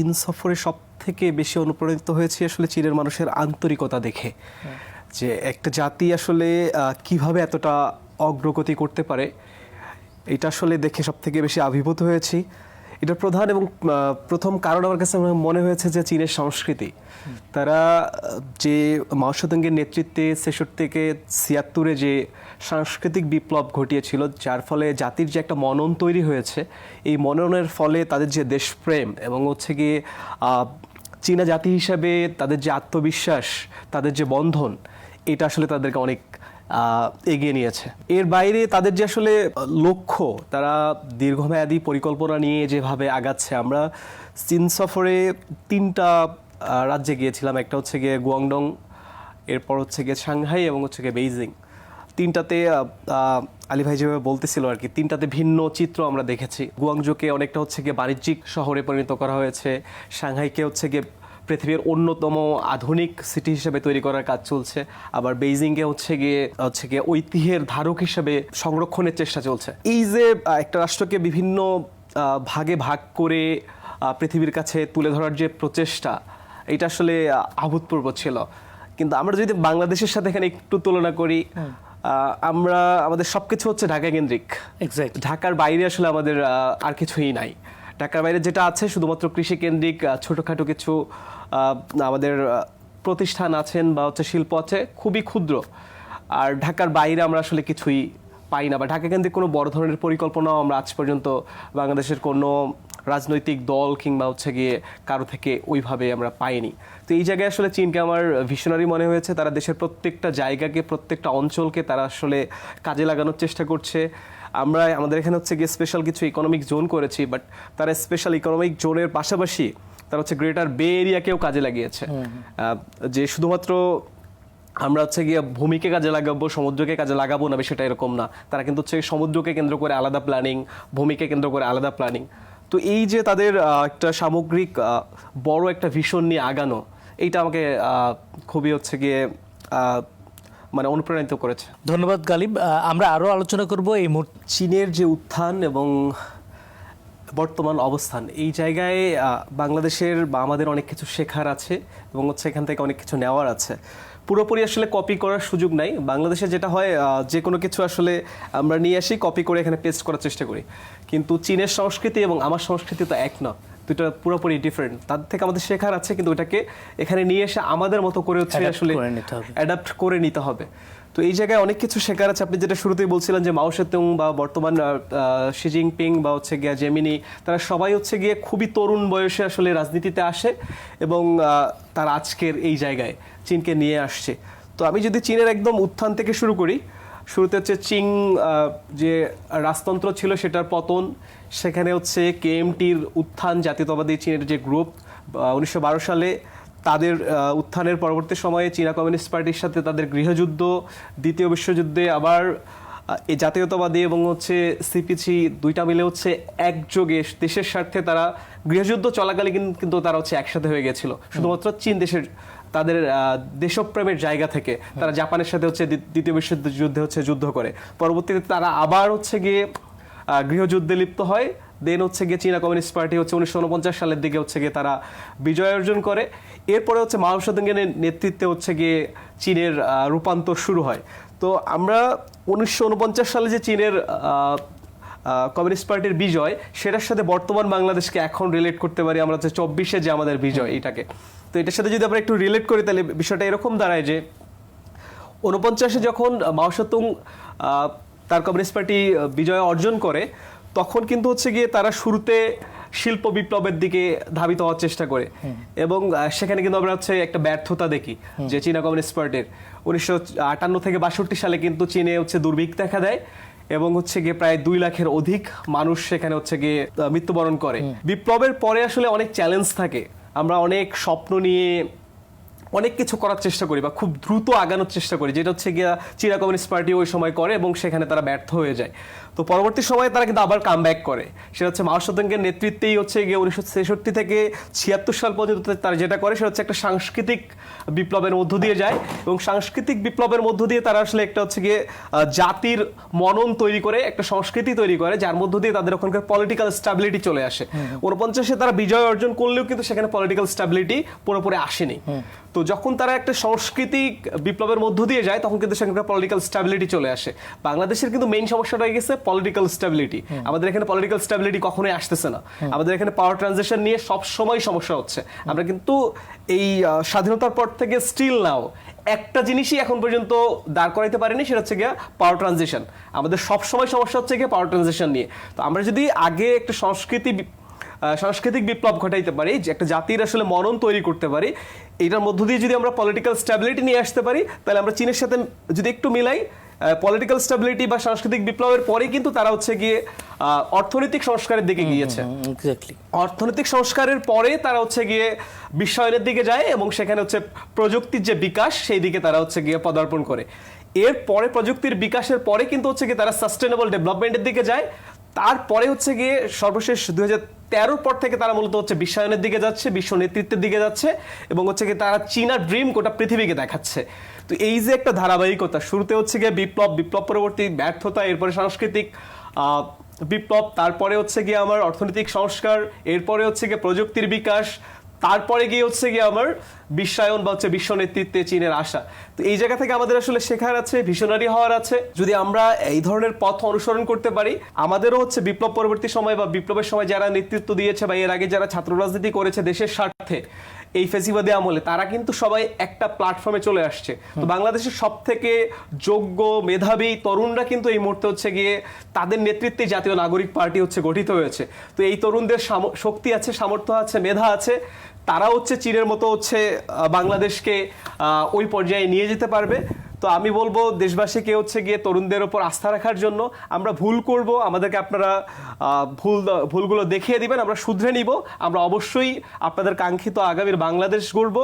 চীন সফরে সব থেকে বেশি অনুপ্রাণিত হয়েছি আসলে চীনের মানুষের আন্তরিকতা দেখে। যে একটা জাতি আসলে কীভাবে এতটা অগ্রগতি করতে পারে, এটা আসলে দেখে সব থেকে বেশি আবির্ভূত হয়েছি। এটার প্রধান এবং প্রথম কারণ আমার কাছে মনে হয়েছে যে চীনের সংস্কৃতি। তারা, যে মাওসদঙ্গের নেতৃত্বে ছেষট্টি থেকে ছিয়াত্তরে যে সাংস্কৃতিক বিপ্লব ঘটিয়েছিল, যার ফলে জাতির যে একটা মনন তৈরি হয়েছে, এই মননের ফলে তাদের যে দেশপ্রেম এবং হচ্ছে গিয়ে চীনা জাতি হিসাবে তাদের যে আত্মবিশ্বাস, তাদের যে বন্ধন, এটা আসলে তাদেরকে অনেক এগিয়ে নিয়েছে। এর বাইরে তাদের যে আসলে লক্ষ্য, তারা দীর্ঘমেয়াদী পরিকল্পনা নিয়ে যেভাবে আগাচ্ছে, আমরা চীন সফরে তিনটা রাজ্যে গিয়েছিলাম। একটা হচ্ছে গিয়ে গুয়াংডং, এরপর হচ্ছে গিয়ে সাংহাই এবং হচ্ছে গিয়ে বেইজিং। তিনটাতে আলী ভাই যেভাবে বলতেছিল আর কি, তিনটাতে ভিন্ন চিত্র আমরা দেখেছি। গুয়াংজোকে অনেকটা হচ্ছে গিয়ে বাণিজ্যিক শহরে পরিণত করা হয়েছে। সাংহাইকে হচ্ছে গিয়ে পৃথিবীর অন্যতম আধুনিক সিটি হিসেবে তৈরি করার কাজ চলছে। আবার বেইজিংয়ে হচ্ছে গিয়ে হচ্ছে গিয়ে ঐতিহ্যের ধারক হিসেবে সংরক্ষণের চেষ্টা চলছে। এই যে একটা রাষ্ট্রকে বিভিন্ন ভাগে ভাগ করে পৃথিবীর কাছে তুলে ধরার যে প্রচেষ্টা এটা আসলে আহ, অভূতপূর্ব ছিল। কিন্তু আমরা যদি বাংলাদেশের সাথে এখানে একটু তুলনা করি আমরা আমাদের সব কিছু হচ্ছে ঢাকা কেন্দ্রিক। ঢাকার বাইরে আসলে আমাদের আর কিছুই নাই। ঢাকার বাইরে যেটা আছে শুধুমাত্র কৃষি কেন্দ্রিক ছোটখাটো কিছু আমাদের প্রতিষ্ঠান আছেন বা হচ্ছে শিল্প আছে, খুবই ক্ষুদ্র। আর ঢাকার বাইরে আমরা আসলে কিছুই পাই না বা ঢাকা কেন্দ্রিক কোনো বড় ধরনের পরিকল্পনাও আমরা আজ পর্যন্ত বাংলাদেশের কোনো রাজনৈতিক দল কিংবা হচ্ছে গিয়ে কারও থেকে ওইভাবে আমরা পাইনি। তো এই জায়গায় আসলে চীনকে আমার ভিশনারি মনে হয়েছে। তারা দেশের প্রত্যেকটা জায়গাকে, প্রত্যেকটা অঞ্চলকে তারা আসলে কাজে লাগানোর চেষ্টা করছে। আমরা, আমাদের এখানে হচ্ছে গিয়ে স্পেশাল কিছু ইকোনমিক জোন করেছি বাট তারা স্পেশাল ইকোনমিক জোনের পাশাপাশি তারা হচ্ছে গ্রেটার বে এরিয়াকেও কাজে লাগিয়েছে। যে শুধুমাত্র আমরা হচ্ছে গিয়ে ভূমিকে কাজে লাগাবো সমুদ্রকে কাজে লাগাবো না সেটা এরকম না। তারা কিন্তু হচ্ছে সমুদ্রকে কেন্দ্র করে আলাদা প্ল্যানিং ভূমিকে কেন্দ্র করে আলাদা প্ল্যানিং। তো এই যে তাদের একটা সামগ্রিক বড় একটা ভিশন নিয়ে আগানো এইটা আমাকে খুবই হচ্ছে গিয়ে মানে অনুপ্রাণিত করেছে। ধন্যবাদ গালিব। আমরা আরও আলোচনা করব এই মুহূর্তে চীনের যে উত্থান এবং বর্তমান অবস্থান। এই জায়গায় বাংলাদেশের বা আমাদের অনেক কিছু শেখার আছে এবং হচ্ছে এখান থেকে অনেক কিছু নেওয়ার আছে। পুরোপুরি আসলে কপি করার সুযোগ নাই। বাংলাদেশে যেটা হয় যে কোনো কিছু আসলে আমরা নিয়ে আসি কপি করে এখানে পেস্ট করার চেষ্টা করি। কিন্তু চীনের সংস্কৃতি এবং আমার সংস্কৃতি তো এক না। দুটো পুরোপুরি ডিফারেন্ট তার থেকে আমাদের শেখার আছে কিন্তু ওটাকে এখানে নিয়ে এসে আমাদের মতো করে হচ্ছে আসলে। অ্যাডাপ্ট করে নিতে হবে। তো এই জায়গায় অনেক কিছু শেখার আছে। আপনি যেটা শুরুতেই বলছিলেন যে মাও সেতুং বা বর্তমান শি জিনপিং বা হচ্ছে গিয়া জেমিনি, তারা সবাই হচ্ছে গিয়ে খুবই তরুণ বয়সে আসলে রাজনীতিতে আসে এবং তার আজকের এই জায়গায় চীনকে নিয়ে আসছে। তো আমি যদি চীনের একদম উত্থান থেকে শুরু করি, শুরুতে হচ্ছে চিং যে রাজতন্ত্র ছিল সেটার পতন, সেখানে হচ্ছে কেএমটির উত্থান, জাতীয়তাবাদী চীনের যে গ্রুপ উনিশশো বারো সালে তাদের উত্থানের পরবর্তী সময়ে চীনা কমিউনিস্ট পার্টির সাথে তাদের গৃহযুদ্ধ দ্বিতীয় বিশ্বযুদ্ধে আবার এই জাতীয়তাবাদী এবং হচ্ছে সিপিসি দুইটা মিলে হচ্ছে একযোগে দেশের স্বার্থে তারা গৃহযুদ্ধ চলাকালীন কিন- কিন্তু তারা হচ্ছে একসাথে হয়ে গেছিল। শুধুমাত্র চীন দেশের তাদের দেশপ্রেমের জায়গা থেকে তারা জাপানের সাথে হচ্ছে দ্বি- দ্বিতীয় বিশ্বযুদ্ধে হচ্ছে যুদ্ধ করে। পরবর্তীতে তারা আবার হচ্ছে গিয়ে গৃহযুদ্ধে লিপ্ত হয়। দেন হচ্ছে গিয়ে চীনা কমিউনিস্ট পার্টি হচ্ছে উনিশশো উনপঞ্চাশ সালের দিকে হচ্ছে গিয়ে তারা বিজয় অর্জন করে। এরপরে হচ্ছে মাও সেতুংয়ের নেতৃত্বে হচ্ছে গিয়ে চীনের রূপান্তর শুরু হয়। তো আমরা উনিশশো উনপঞ্চাশ সালে যে চীনের কমিউনিস্ট পার্টির বিজয়, সেটার সাথে বর্তমান বাংলাদেশকে এখন রিলেট করতে পারি আমরা হচ্ছে চব্বিশে যে আমাদের বিজয় এটাকে তো এটার সাথে যদি আমরা একটু রিলেট করি তাহলে বিষয়টা এরকম দাঁড়ায় যে উনপঞ্চাশে যখন মাও সেতুং তার কমিউনিস্ট পার্টি বিজয় অর্জন করে তখন কিন্তু হচ্ছে গিয়ে তারা শুরুতে শিল্প বিপ্লবের দিকে ধাবিত হওয়ার চেষ্টা করে। এবং সেখানে কিন্তু আমরা হচ্ছে একটা ব্যর্থতা দেখি যে চীনা কমিউনিস্ট পার্টির। উনিশশো আটান্ন থেকে বাষট্টি সালে কিন্তু চীনে হচ্ছে দুর্ভিক্ষ দেখা দেয় এবং হচ্ছে গিয়ে প্রায় দুই লাখের অধিক মানুষ সেখানে হচ্ছে গিয়ে মৃত্যুবরণ করে। বিপ্লবের পরে আসলে অনেক চ্যালেঞ্জ থাকে। আমরা অনেক স্বপ্ন নিয়ে অনেক কিছু করার চেষ্টা করি বা খুব দ্রুত আগানোর চেষ্টা করি যেটা হচ্ছে গিয়া চীনা কমিউনিস্ট পার্টি ওই সময় করে এবং সেখানে তারা ব্যর্থ হয়ে যায়। তো পরবর্তী সময়ে তারা কিন্তু আবার কাম ব্যাক করে। সেটা হচ্ছে মাও সেতুংয়ের নেতৃত্বেই হচ্ছে গিয়ে উনিশশো ছেষট্টি থেকে ছিয়াত্তর সাল পর্যন্ত তারা যেটা করে সেটা হচ্ছে একটা সাংস্কৃতিক বিপ্লবের মধ্য দিয়ে যায় এবং সাংস্কৃতিক বিপ্লবের মধ্য দিয়ে তারা আসলে একটা হচ্ছে গিয়ে জাতির মনন তৈরি করে একটা সংস্কৃতি তৈরি করে যার মধ্য দিয়ে তাদের ওখানকার পলিটিক্যাল স্টাবিলিটি চলে আসে। উনপঞ্চাশে তারা বিজয় অর্জন করলেও কিন্তু সেখানে পলিটিক্যাল স্টাবিলিটি পুরোপুরি আসেনি। তো যখন তারা একটা সাংস্কৃতিক বিপ্লবের মধ্য দিয়ে যায় তখন কিন্তু সেখানকার পলিটিক্যাল স্টাবিলিটি চলে আসে। বাংলাদেশের কিন্তু মেইন সমস্যাটা হয়ে গেছে পলিটিক্যাল স্টাবিলিটি আমাদের এখানে পলিটিক্যাল স্টাবিলিটি কখনোই আসতেছে না। আমাদের এখানে পাওয়ার ট্রানজেকশন নিয়ে সব সময় সমস্যা হচ্ছে। আমরা কিন্তু এই স্বাধীনতার পর থেকে স্টিল নাও একটা জিনিসই এখন পর্যন্ত দাঁড় করাইতে পারিনি সেটা হচ্ছে গিয়া পাওয়ার ট্রানজেকশন আমাদের সব সময় সমস্যা হচ্ছে গিয়ে পাওয়ার ট্রানজেকশন নিয়ে। তো আমরা যদি আগে একটা সংস্কৃতি সাংস্কৃতিক বিপ্লব ঘটাইতে পারি যে একটা জাতির আসলে মনন তৈরি করতে পারি। এটার মধ্য দিয়ে যদি আমরা পলিটিক্যাল স্ট্যাবিলিটি নিয়ে আসতে পারি তাহলে আমরা চীনের সাথে যদি একটু মিলাই পলিটিক্যাল স্ট্যাবিলিটি বা সাংস্কৃতিক বিপ্লবের পরে কিন্তু তারা হচ্ছে গিয়ে অর্থনৈতিক সংস্কারের দিকে গিয়েছে। অর্থনৈতিক সংস্কারের পরে তারা হচ্ছে গিয়ে বিশ্বায়নের দিকে যায় এবং সেখানে হচ্ছে প্রযুক্তির যে বিকাশ সেই দিকে তারা হচ্ছে গিয়ে পদার্পণ করে। এর পরে প্রযুক্তির বিকাশের পরে কিন্তু হচ্ছে গিয়ে তারা সাস্টেনেবল ডেভেলপমেন্টের দিকে যায়। তারপরে হচ্ছে গিয়ে সর্বশেষ দুই তেরোর পর থেকে তারা মূলত হচ্ছে বিশ্বায়নের দিকে যাচ্ছে, বিশ্ব নেতৃত্বের দিকে যাচ্ছে এবং হচ্ছে কি তারা চীনা ড্রিম গোটা পৃথিবীকে দেখাচ্ছে। তো এই যে একটা ধারাবাহিকতা, শুরুতে হচ্ছে গিয়ে বিপ্লব বিপ্লব পরবর্তী ব্যর্থতা, এরপরে সাংস্কৃতিক বিপ্লব, তারপরে হচ্ছে গিয়ে আমার অর্থনৈতিক সংস্কার, এরপরে হচ্ছে গিয়ে প্রযুক্তির বিকাশ তারপরে গিয়ে হচ্ছে গিয়ে আমার বিশ্বায়ন বা হচ্ছে বিশ্ব নেতৃত্বে চীনের আশা। তো এই জায়গা থেকে আমাদের আসলে শেখার আছে ভিশনারি হওয়ার আছে। যদি আমরা এই ধরনের পথ অনুসরণ করতে পারি, আমাদেরও হচ্ছে বিপ্লব পরবর্তী সময় বা বিপ্লবের সময় যারা নেতৃত্ব দিয়েছে বা এর আগে যারা ছাত্র রাজনীতি করেছে দেশের স্বার্থে, এই ফেসিবাদী আমলে, তারা কিন্তু সবাই একটা প্ল্যাটফর্মে চলে আসছে। তো বাংলাদেশের সব থেকে যোগ্য মেধাবী তরুণরা কিন্তু এই মুহূর্তে হচ্ছে গিয়ে তাদের নেতৃত্বে জাতীয় নাগরিক পার্টি হচ্ছে গঠিত হয়েছে। তো এই তরুণদের শক্তি আছে, সামর্থ্য আছে, মেধা আছে। তারা হচ্ছে চীনের মতো হচ্ছে বাংলাদেশকে ওই পর্যায়ে নিয়ে যেতে পারবে। তো আমি বলব, দেশবাসীকে হচ্ছে গিয়ে তরুণদের ওপর আস্থা রাখার জন্য আমরা ভুল করব। আমাদেরকে আপনারা ভুল ভুলগুলো দেখিয়ে দিবেন, আমরা শুধরে নিব। আমরা অবশ্যই আপনাদের কাঙ্ক্ষিত আগামীর বাংলাদেশ গড়ব।